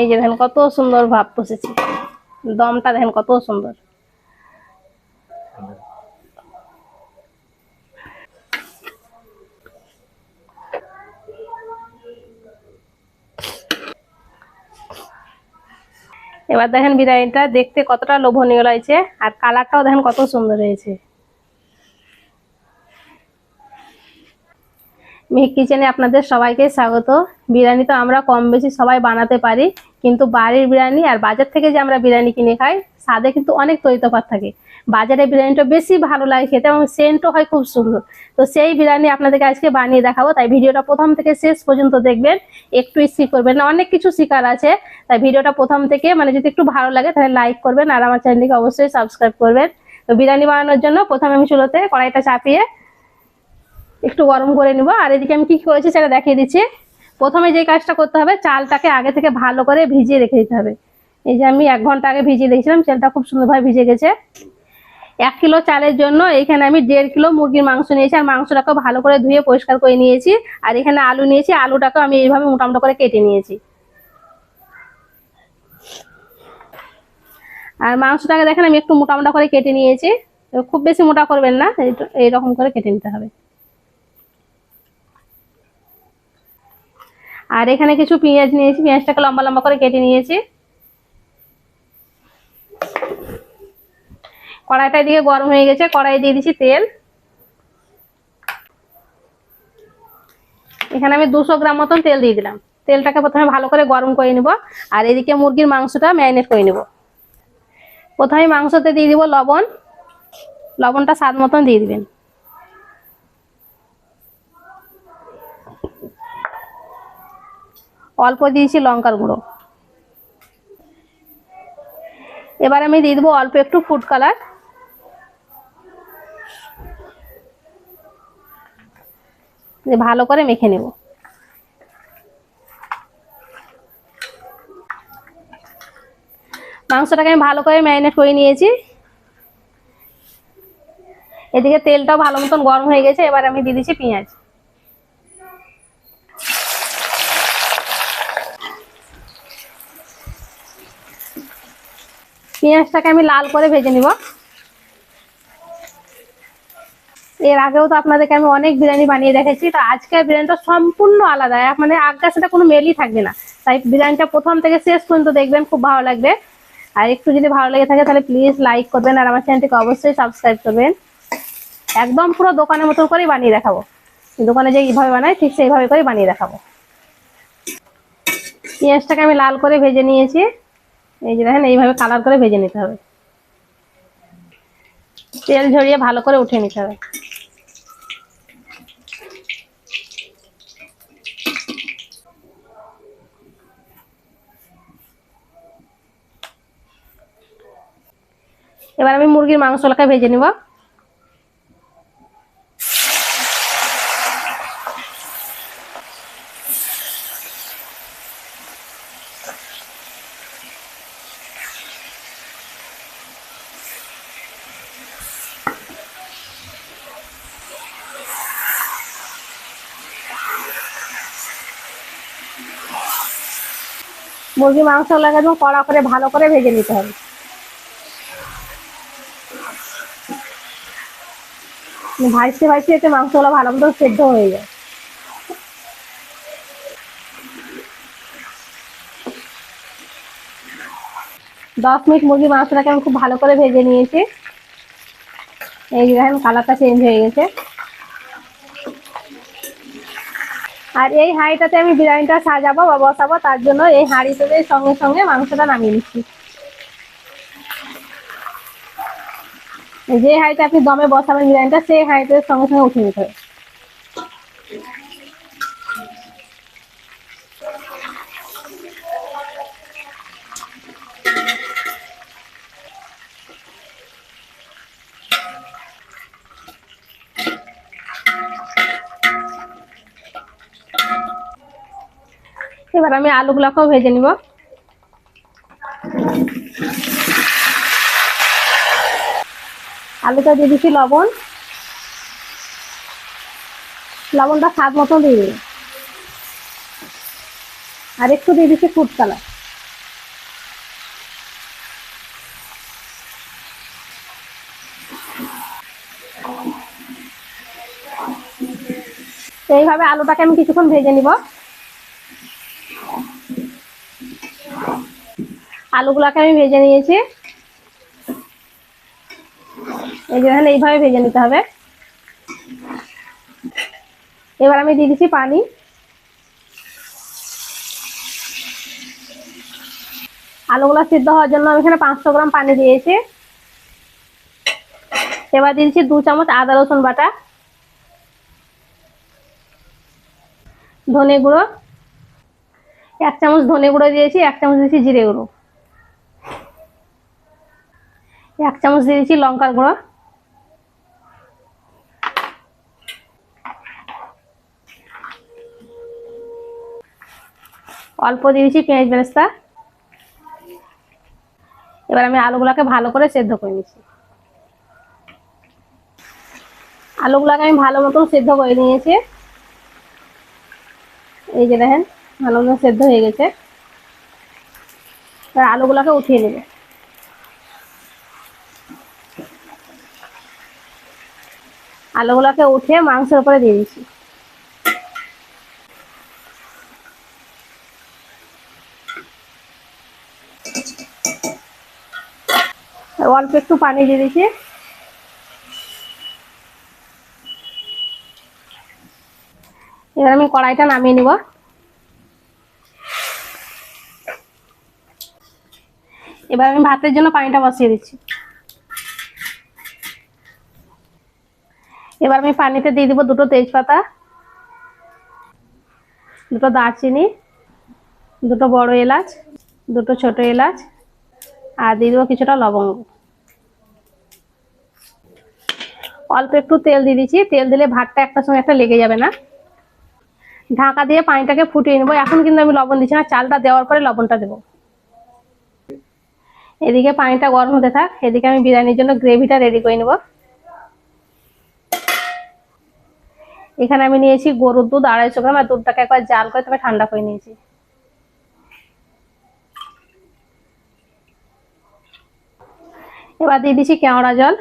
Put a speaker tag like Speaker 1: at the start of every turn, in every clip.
Speaker 1: এই যে দেখেন কত সুন্দর ভাব বসেছে দমটা দেখেন কত সুন্দর। এবার দেখেন বিরিয়ানিটা দেখতে কতটা লোভনীয় লাগছে, আর কালারটাও দেখেন কত সুন্দর হয়েছে। মেঘ কিচেনে আপনাদের সবাইকে স্বাগত। বিরিয়ানি তো আমরা কম বেশি সবাই বানাতে পারি, কিন্তু বাড়ির বিরিয়ানি আর বাজার থেকে যে আমরা বিরিয়ানি কিনে খাই, স্বাদে কিন্তু অনেক তৈতফাত থাকে। বাজারে বিরিয়ানিটা বেশি ভালো লাগে খেতে এবং সেন্টও হয় খুব সুন্দর। তো সেই বিরিয়ানি আপনাদেরকে আজকে বানিয়ে দেখাবো, তাই ভিডিওটা প্রথম থেকে শেষ পর্যন্ত দেখবেন, একটু স্কিপ করবেন না, অনেক কিছু শেখার আছে। তাই ভিডিওটা প্রথম থেকে মানে যদি একটু ভালো লাগে তাহলে লাইক করবেন আর আমার চ্যানেলটিকে অবশ্যই সাবস্ক্রাইব করবেন। তো বিরিয়ানি বানানোর জন্য প্রথমে আমি চুলোতে কড়াইটা চাপিয়ে একটু গরম করে নিব। আর এদিকে আমি কি করেছি সেটা দেখিয়ে দিচ্ছি। প্রথমে যে কাজটা করতে হবে, চালটাকে আগে থেকে ভালো করে ভিজিয়ে রেখে দিতে হবে। এই যে আমি এক ঘণ্টা আগে ভিজিয়ে রেখেছিলাম চালটা খুব সুন্দরভাবে ভিজে গেছে। এক কিলো চালের জন্য এখানে আমি দেড় কিলো মুরগির মাংস নিয়েছি, আর মাংসটাকে ভালো করে ধুয়ে পরিষ্কার করে নিয়েছি। আর এখানে আলু নিয়েছি, আলুটাকেও আমি এইভাবে মোটামোটা করে কেটে নিয়েছি। আর মাংসটাকে দেখেন আমি একটু মোটা মোটা করে কেটে নিয়েছি। খুব বেশি মোটা করবেন না, এই- এইরকম করে কেটে নিতে হবে। আর এখানে কিছু পেঁয়াজ নিয়েছি, পেঁয়াজটাকে লম্বা লম্বা করে কেটে নিয়েছি। কড়াইটা দিয়ে গরম হয়ে গেছে কড়াই দিয়ে দিচ্ছি তেল। এখানে আমি দুশো গ্রাম মতন তেল দিয়ে দিলাম। তেলটাকে প্রথমে ভালো করে গরম করে নিব, আর এদিকে মুরগির মাংসটা ম্যারিনেট করে নিব। প্রথমে মাংসতে দিয়ে দিব লবণ। লবণটা স্বাদ মতন দিয়ে দিবেন। অল্প দিয়েছি লঙ্কার গুঁড়ো। এবার আমি দিয়ে দেবো অল্প একটু ফুড কালার ভালো করে মেখে নেব। মাংসটাকে আমি ভালো করে ম্যারিনেট করে নিয়েছি। এদিকে তেলটাও ভালো মতন গরম হয়ে গেছে, এবার আমি দিয়ে দিচ্ছি পেঁয়াজ। পেঁয়াজটাকে আমি লাল করে ভেজে নিব। এর আগেও তো আপনাদেরকে আমি অনেক বিরিয়ানি বানিয়ে দেখেছি, তো আজকের বিরিয়ানিটা সম্পূর্ণ আলাদা। মানে আগের সাথে কোনো মেলই থাকবে না। তাই বিরিয়ানিটা প্রথম থেকে শেষ পর্যন্ত দেখবেন, খুব ভালো লাগবে। আর একটু যদি ভালো লেগে থাকে তাহলে প্লিজ লাইক করবেন আর আমার চ্যানেলটিকে অবশ্যই সাবস্ক্রাইব করবেন। একদম পুরো দোকানের মতন করেই বানিয়ে দেখাবো। দোকানে যে এইভাবে বানায়, ঠিক সেইভাবে করে বানিয়ে দেখাবো। পেঁয়াজটাকে আমি লাল করে ভেজে নিয়েছি। এই যে দেখেন, এইভাবে কালার করে ভেজে নিতে হবে। তেল ঝরিয়ে ভালো করে উঠে নিতে হবে। এবার আমি মুরগির মাংস মাংসটাকে ভেজে নিব। মুরগির মাংসগুলোকে একদম কড়া করে ভালো করে ভেজে নিতে হবে। ভাজতে ভাজতে এতে মাংসগুলো ভালো মতো সেদ্ধ হয়ে যায়। দশ মিনিট মুরগির মাংসটাকে আমি খুব ভালো করে ভেজে নিয়েছি। এই যে কালারটা চেঞ্জ হয়ে গেছে। আর এই হাঁড়িটাতে আমি বিরিয়ানিটা সাজাবো বা বসাবো, তার জন্য এই হাঁড়িটাতে সঙ্গে সঙ্গে মাংসটা নামিয়ে নিচ্ছি। যে হাঁড়িতে আপনি দমে বসাবেন বিরিয়ানিটা, সেই হাঁড়িতে সঙ্গে সঙ্গে উঠে নিতে হবে। আমি আলুগুলাকেও ভেজে নিব। আলুটা দিয়ে দিচ্ছি লবণ। লবণটা স্বাদ মতন দিয়ে দিই। আর একটু দিয়ে দিচ্ছি ফুড কালার এইভাবে আলুটাকে আমি কিছুক্ষণ ভেজে নিব। আলুগুলাকে আমি ভেজে নিয়েছি। এইভাবে ভেজে নিতে হবে। এবার আমি দিয়ে দিচ্ছি পানি। আলুগুলো সিদ্ধ হওয়ার জন্য আমি এখানে পাঁচশো গ্রাম পানি দিয়েছি। এবার দিয়ে দিচ্ছি দু চামচ আদা, রসুন বাটা। ধনে গুঁড়ো। এক চামচ ধনে গুঁড়ো দিয়েছি, এক চামচ দিয়েছি জিরে গুঁড়ো। এক চামচ দিয়ে দিচ্ছি লঙ্কার গুঁড়ো। অল্প দিয়েছি পেঁয়াজ বেরেস্তা। এবার আমি আলুগুলাকে ভালো করে সেদ্ধ করে নিচ্ছি। আলুগুলাকে আমি ভালো মতন সেদ্ধ করে নিয়েছি। এই যে দেখেন, ভালো মতন সেদ্ধ হয়ে গেছে। এবার আলুগুলাকে উঠিয়ে নেবে। আলুগুলাকে উঠে মাংসের উপরে দিয়ে দিচ্ছি। অল্প একটু পানি দিয়ে দিচ্ছি। এবার আমি কড়াইটা নামিয়ে নিব। এবার আমি ভাতের জন্য পানিটা বসিয়ে দিচ্ছি। এবার আমি পানিতে দিয়ে দিব দুটো তেজপাতা, দুটো দারচিনি, দুটো বড় এলাচ, দুটো ছোট এলাচ, আর দিয়ে দেবো কিছুটা লবঙ্গ। অল্প একটু তেল দিয়ে দিচ্ছি, তেল দিলে ভাতটা একটা সময় একটা লেগে যাবে না। ঢাকা দিয়ে পানিটাকে ফুটিয়ে নেব। এখন কিন্তু আমি লবণ দিচ্ছি না, চালটা দেওয়ার পরে লবণটা দেবো। এদিকে পানিটা গরম হতে থাক, এদিকে আমি বিরিয়ানির জন্য গ্রেভিটা রেডি করে নেব। এখানে আমি নিয়েছি গরুর দুধ আড়াইশো গ্রাম, আর দুধটাকে একবার জাল করে তবে ঠান্ডা করে নিয়েছি। এবার দিয়ে দিচ্ছি কেওড়া জল।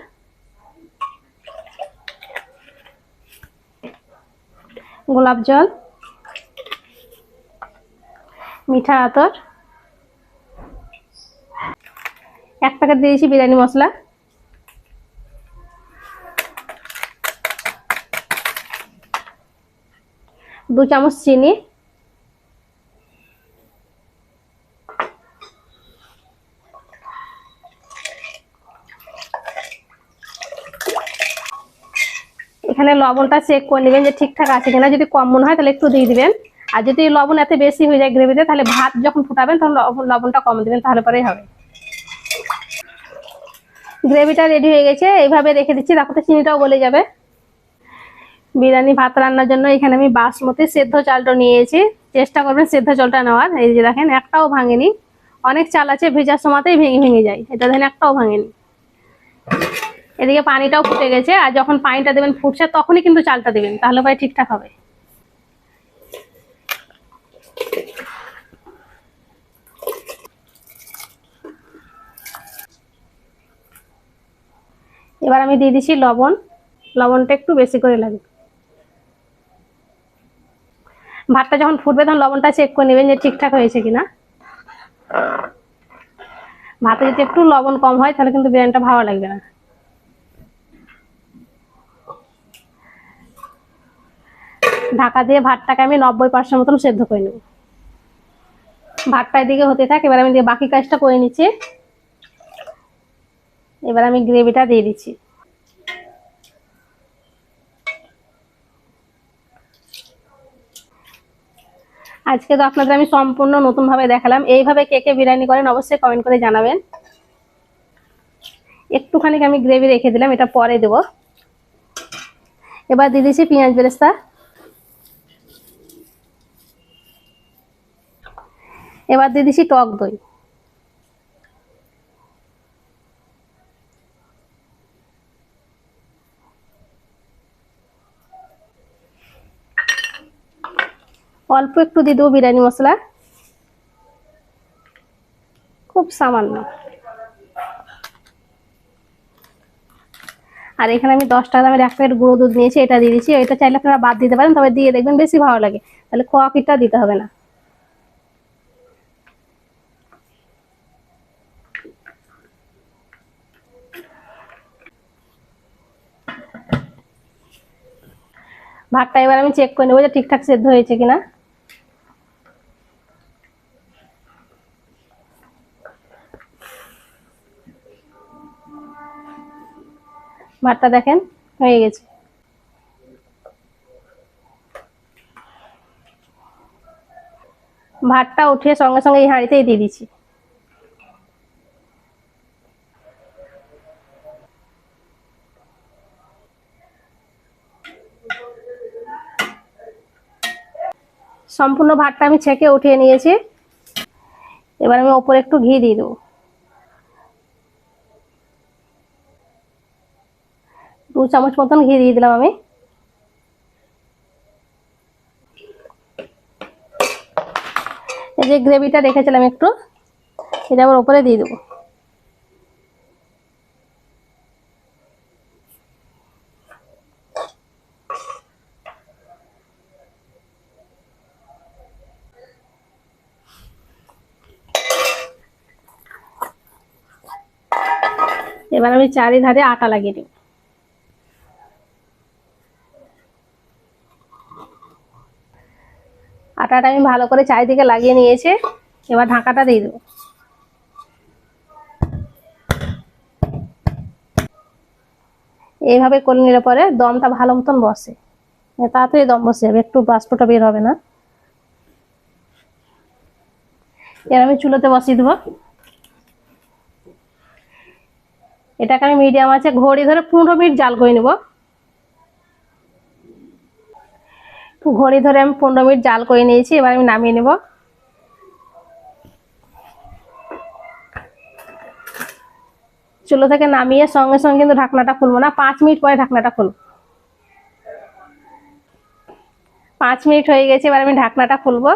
Speaker 1: গোলাপ জল। মিঠা আতর। এক প্যাকেট দিয়েছি বিরিয়ানি মশলা। দু চামচ চিনি। এখানে লবণটা চেক করে নেবেন যে ঠিকঠাক আছে কিনা। যদি কম মনে হয় তাহলে একটু দিয়ে দিবেন। আর যদি লবণ এত বেশি হয়ে যায় গ্রেভিতে তাহলে ভাত যখন ফুটাবেন তখন লবণ- লবণটা কম দিবেন, তাহলে পরেই হবে। গ্রেভিটা রেডি হয়ে গেছে। এইভাবে রেখে দিচ্ছি, তারপরে চিনিটাও গলে যাবে। বিরিয়ানি ভাত রান্নার জন্য এখানে আমি বাসমতি সেদ্ধ চালটা নিয়েছি। চেষ্টা করবেন সেদ্ধ চালটা নেওয়ার। এই যে দেখেন, একটাও ভাঙেনি। অনেক চাল আছে, ভেজার সময়তেই ভেঙে ভেঙে যায়। এটা দেখেন, একটাও ভাঙেনি। এদিকে পানিটাও ফুটে গেছে, আর যখন পানিটা দেবেন ফুটছে, তখনই কিন্তু চালটা দেবেন। তাহলে ভাই ঠিকঠাক হবে। এবার আমি দিয়ে দিচ্ছি লবণ। লবণটা একটু বেশি করে লাগবে। ভাতটা যখন ফুটবে তখন লবণটা চেক করে নেবেন যে ঠিকঠাক হয়েছে কিনা। ভাতে যদি একটু লবণ কম হয় তাহলে কিন্তু বিরিয়ানিটা ভালো লাগবে না। ঢাকা দিয়ে ভাতটাকে আমি নব্বই পার্সেন্ট মতন সেদ্ধ করে নেব। ভাতটা এদিকে হতে থাক, এবার আমি বাকি কাজটা করে নিচ্ছি। এবার আমি গ্রেভিটা দিয়ে দিচ্ছি। আজকে তো আপনাদের আমি সম্পূর্ণ নতুনভাবে দেখালাম। এইভাবে কে কে বিরিয়ানি করেন অবশ্যই কমেন্ট করে জানাবেন। একটুখানি আমি গ্রেভি রেখে দিলাম, এটা পরে দেব। এবার দিয়ে দিচ্ছি পেঁয়াজ বেরেস্তা। এবার দিয়ে দিচ্ছি টক দই। অল্প একটু দিয়ে দেবো বিরিয়ানি মশলা। খুব সামান্য। আর এখানে আমি দশ টাকা দামের এক প্যাকেট গুঁড়ো দুধ নিয়েছি, এটা দিয়ে দিচ্ছি। এটা চাইলে আপনারা বাদ দিতে পারেন, তবে দিয়ে দেখবেন বেশি ভালো লাগে। তাহলে খোয়া দিতে হবে না। ভাতটা এবার আমি চেক করে নেব যে ঠিকঠাক সেদ্ধ হয়েছে কিনা। ভাতটা দেখেন, হয়ে গেছে। ভাতটা উঠিয়ে সঙ্গে সঙ্গে এই হাঁড়িতেই দিয়ে দিচ্ছি। সম্পূর্ণ ভাতটা আমি ছেঁকে উঠিয়ে নিয়েছি। এবার আমি ওপরে একটু ঘি দিয়ে দেবো। চামচ মতন ঘি দিয়ে দিলাম আমি। এই যে গ্রেভিটা রেখেছিলাম একটু, এটা আবার ওপরে দিয়ে দেবো। এবার আমি চারিধারে আটা লাগিয়ে দেবো আটাটা আমি ভালো করে চারিদিকে লাগিয়ে নিয়েছি। এবার ঢাকাটা দিয়ে দেবো। এইভাবে করে নিলে পরে দমটা ভালো মতন বসে। মানে তাড়াতাড়ি দম বসে যাবে, একটু বাষ্পটা বের হবে না। এর আমি চুলোতে বসিয়ে দেবো। এটাকে আমি মিডিয়াম আছে ঘড়ি ধরে পনেরো মিনিট জাল করে নেব। ঘড়ি ধরে আমি পনেরো মিনিট জাল করে নিয়েছি, এবার আমি নামিয়ে নেব। চুলো থেকে নামিয়ে সঙ্গে সঙ্গে কিন্তু ঢাকনাটা খুলবো না, পাঁচ মিনিট পরে ঢাকনাটা খুলবো। পাঁচ মিনিট হয়ে গেছে, এবার আমি ঢাকনাটা খুলবো।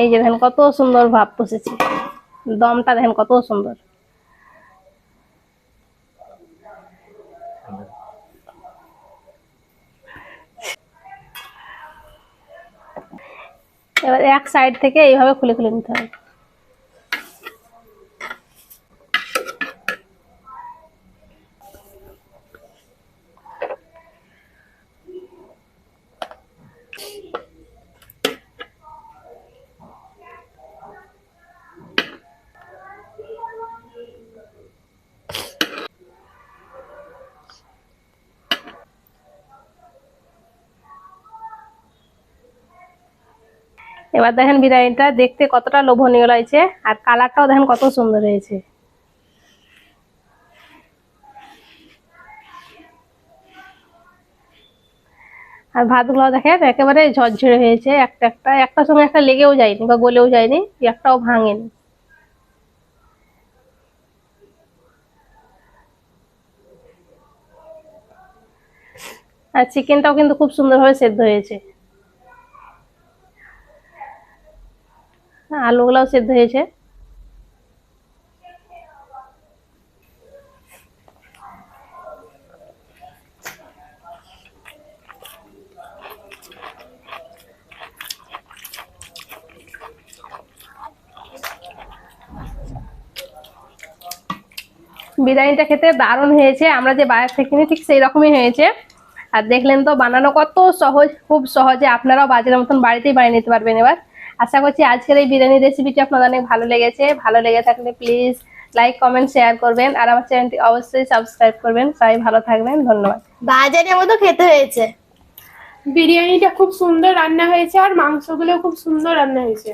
Speaker 1: এই যে দেখেন কত সুন্দর ভাব বসেছে, দমটা দেখেন কত সুন্দর। এবার এক সাইড থেকে এইভাবে খুলে খুলে নিতে হবে। এবার দেখেন বিরিয়ানিটা দেখতে কতটা লোভনীয় লাগছে, আর কালারটাও দেখেন কত সুন্দর হয়েছে। আর ভাতগুলো দেখেন একেবারে ঝরঝরে হয়েছে, একটা একটা একটা সময় একটা লেগেও যায়নি বা গলেও যায়নি, একটাও ভাঙেনি। আর চিকেনটাও কিন্তু খুব সুন্দরভাবে সেদ্ধ হয়েছে। আলুগুলাও সেদ্ধ হয়েছে। বিরিয়ানিটা খেতে দারুণ হয়েছে, আমরা যে বাইরে থেকে কিনি ঠিক সেই রকমই হয়েছে। আর দেখলেন তো, বানানো কত সহজ, খুব সহজে আপনারাও বাজারের মতন বাড়িতেই বানিয়ে নিতে পারবেন এবার। আশা করছি আজকের এই বিরিয়ানি রেসিপিটি আপনাদের অনেক ভালো লেগেছে। ভালো লেগে থাকলে প্লিজ লাইক কমেন্ট শেয়ার করবেন। আর আমার চ্যানেলটি অবশ্যই সাবস্ক্রাইব করবেন। সবাই ভালো থাকবেন। ধন্যবাদ।
Speaker 2: বাজারের মতো খেতে হয়েছে।
Speaker 3: বিরিয়ানিটা খুব সুন্দর রান্না হয়েছে আর মাংসগুলো খুব সুন্দর রান্না হয়েছে।